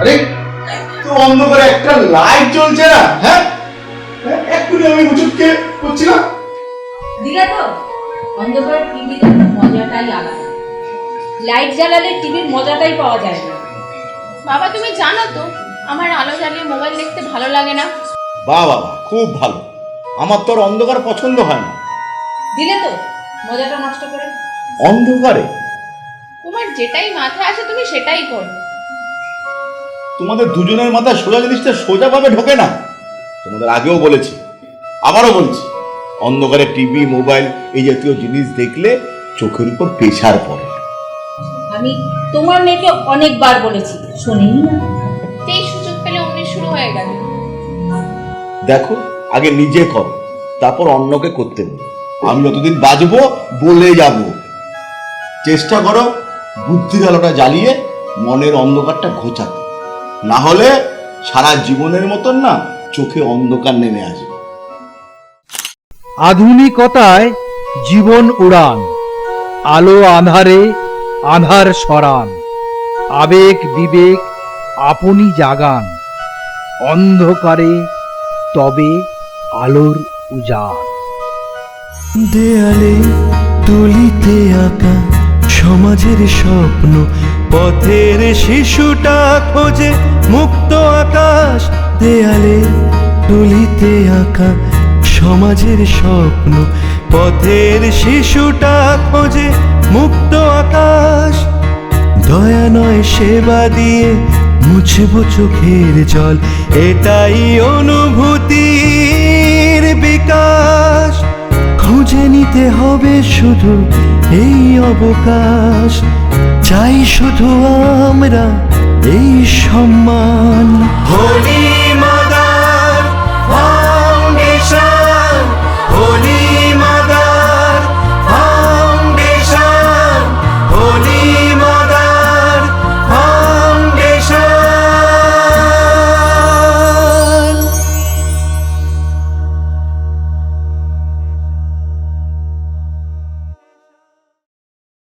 আরে তো অন্ধকারে একটা লাইট জ্বলছে না? হ্যাঁ? হ্যাঁ, এক্ষুনি আমি উচুটকে করছিলাম দিলা তো? অন্ধকার টিভি দেখার মজাটাই আলাদা। লাইট জ্বালালে টিভির মজাটাই পাওয়া যায় না। বাবা তুমি জানো তো আমার আলো জ্বালিয়ে মোবাইল দেখতে ভালো লাগে না? বাহ বাবা খুব ভালো। আমার তোর অন্ধকার পছন্দ হয় না। দিলে তো? মজাটা নষ্ট করে। অন্ধকারে? তোমার যেটাই মাথায় আসে তুমি সেটাই করো। তোমাদের দুজনের মাথায় সোজা জিনিসটা সোজাভাবে ঢোকে না। তোমাদের আগেও বলেছি আবারও বলছি অন্ধকারে টিভি মোবাইল এই জাতীয় জিনিস দেখলে চোখের উপর প্রেশার পড়ে। আমি তোমার মেয়েকে অনেকবার বলেছি শোনেনি না। যেই সুযোগ পেলে অমনি শুরু হয়ে গেল। দেখো আগে নিজে করো তারপর অন্যকে করতে বলো আমি যতদিন বাঁচবো বলে যাব। চেষ্টা করো বুদ্ধির আলোটা জ্বালিয়ে মনের অন্ধকারটা ঘোচাতে। না হলে সারা জীবনের মতন না চোখে অন্ধকার নেমে আসবে। আধুনিকতায় জীবন উড়ান আলো আধারে আধার সরান আবেগ বিবেক আপনি জাগান অন্ধকারে তবে আলোর উজান। দেয়ালে তুলিতে আঁকা সমাজের স্বপ্ন, পথের শিশুটা খোঁজে মুক্ত আকাশ, দেয়ালে তুলিতে আঁকা সমাজের স্বপ্ন, পথের শিশুটা খোঁজে মুক্ত আকাশ। দয়া নয় সেবা দিয়ে মুছব চোখের জল, এটাই অনুভূতির বিকাশ। খুঁজে নিতে হবে শুধু এই অবকাশ চাই শুধু আমরা এই সম্মান। হোলি